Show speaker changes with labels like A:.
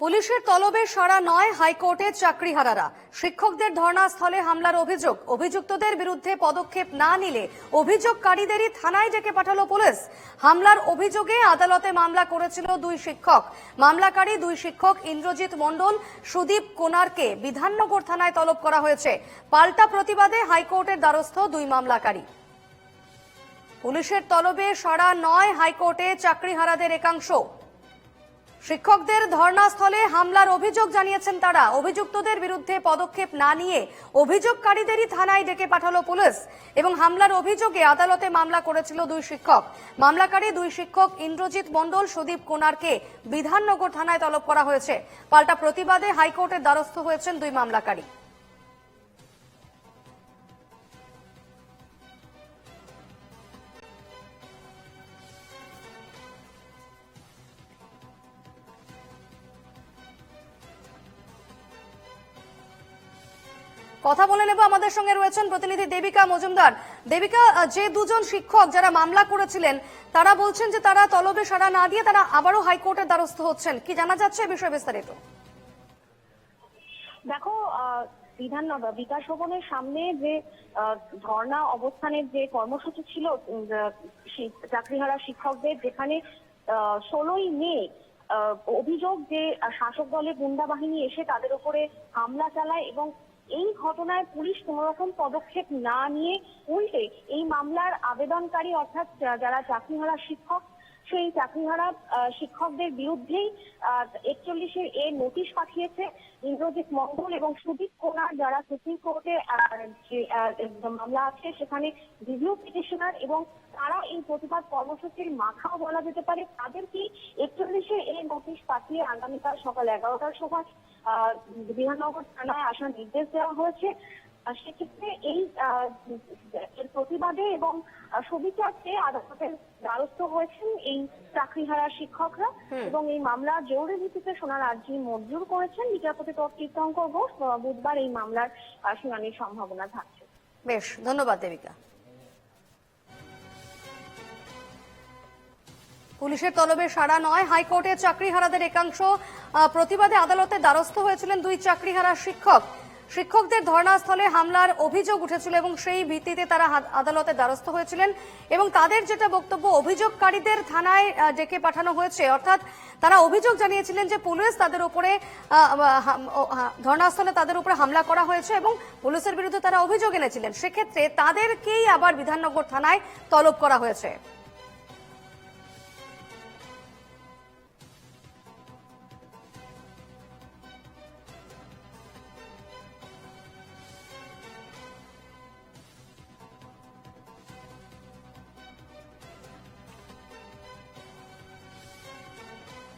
A: পুলিশের তলবে সারা নয় হাইকোর্টের চাকরিহারারা। শিক্ষকদের ধর্নাস্থলে হামলার অভিযোগ। অভিযুক্তদের বিরুদ্ধে পদক্ষেপ না নিলে অভিযোগকারীদেরই থানায় ডেকে পাঠালো পুলিশ। হামলার অভিযোগে আদালতে মামলা করেছিল দুই শিক্ষক। মামলাকারী দুই শিক্ষক ইন্দ্রজিৎ মণ্ডল, সুদীপ কোনারকে বিধাননগর থানায় তলব করা হয়েছে। পাল্টা প্রতিবাদে হাইকোর্টের দ্বারস্থ দুই মামলাকারী। পুলিশের তলবে সারা নয় হাইকোর্টে চাকরিহারাদের একাংশ। শিক্ষকদের ধর্নাস্থলে হামলার অভিযোগ জানিয়েছেন তারা। অভিযুক্তদের বিরুদ্ধে পদক্ষেপ না নিয়ে অভিযোগকারীদেরই থানায় ডেকে পাঠালো পুলিশ এবং হামলার অভিযোগে আদালতে মামলা করেছিল দুই শিক্ষক। মামলাকারী দুই শিক্ষক ইন্দ্রজিৎ মণ্ডল, সুদীপ কুনারকে বিধাননগর থানায় তলব করা হয়েছে। পাল্টা প্রতিবাদে হাইকোর্টের দ্বারস্থ হয়েছেন দুই মামলাকারী। কথা বলে নেব। আমাদের সঙ্গে রয়েছেন প্রতিনিধি দেবিকা মজুমদার। দেবিকা যে দুজন শিক্ষক যারা মামলা করেছিলেন, তারা বলছেন যে তারা তলবে সাড়া না দিয়ে তারা আবারও হাইকোর্টের দ্বারস্থ হচ্ছেন। কি জানা যাচ্ছে এ বিষয়ে বিস্তারিত?
B: দেখো বিধান বিকাশ ভবনের সামনে যে ধর্ণা অবস্থানের যে কর্মসূচি ছিল চাকরিহারা শিক্ষকদের, যেখানে ষোলোই মে অভিযোগ যে শাসক দলের গুন্ডা বাহিনী এসে তাদের উপরে হামলা চালায় এবং এই ঘটনায় পুলিশ কোন রকম পদক্ষেপ না নিয়ে উল্টে এই মামলার আবেদনকারী অর্থাৎ যারা চাকরিহারা শিক্ষক সেই চাকরিহারা শিক্ষকদের বিরুদ্ধেই একচল্লিশের এ নোটিশ পাঠিয়েছে ইন্দ্রজিৎ মঙ্গল এবং সুদীপ কোনার যারা সুপ্রিম কোর্টে মামলা আছে সেখানে রিভিউ পিটিশনার এবং তারা এই প্রতিবাদ কর্মসূচির মাথাও বলা যেতে পারে। তাদেরকে একচল্লিশে এ নোটিশ পাঠিয়ে আগামীকাল সকাল এগারোটার সময় বিধাননগর থানায় আসার নির্দেশ দেওয়া হয়েছে। সেক্ষেত্রে এই প্রতিবাদে এবং আহ, সুবিচার আদালতের দ্বারস্থ হয়েছেন এই চাকরিহারা শিক্ষকরা এবং এই মামলা জরুরি ভিত্তিতে শোনার আর্জি মঞ্জুর করেছেন। বিচারপতি তীর্থঙ্কর ঘোষ বুধবার এই মামলার শুনানির সম্ভাবনা থাকছে।
A: বেশ ধন্যবাদ দেবিকা। পুলিশের তলবে সাড়া নয় হাইকোর্টের চাকরিহারাদের একাংশ প্রতিবাদে আদালতে দ্বারস্থ হয়েছিলেন দুই চাকরিহারা শিক্ষক। শিক্ষকদের ধর্ণাস্থলে হামলার অভিযোগ উঠেছিল এবং সেই ভিত্তিতে তারা আদালতে দ্বারস্থ হয়েছিলেন এবং তাদের যেটা বক্তব্য, অভিযোগকারীদের থানায় ডেকে পাঠানো হয়েছে। অর্থাৎ তারা অভিযোগ জানিয়েছিলেন যে পুলিশ তাদের উপরে ধর্ণাস্থলে তাদের উপরে হামলা করা হয়েছে এবং পুলিশের বিরুদ্ধে তারা অভিযোগ এনেছিলেন। সেক্ষেত্রে তাদেরকেই আবার বিধাননগর থানায় তলব করা হয়েছে।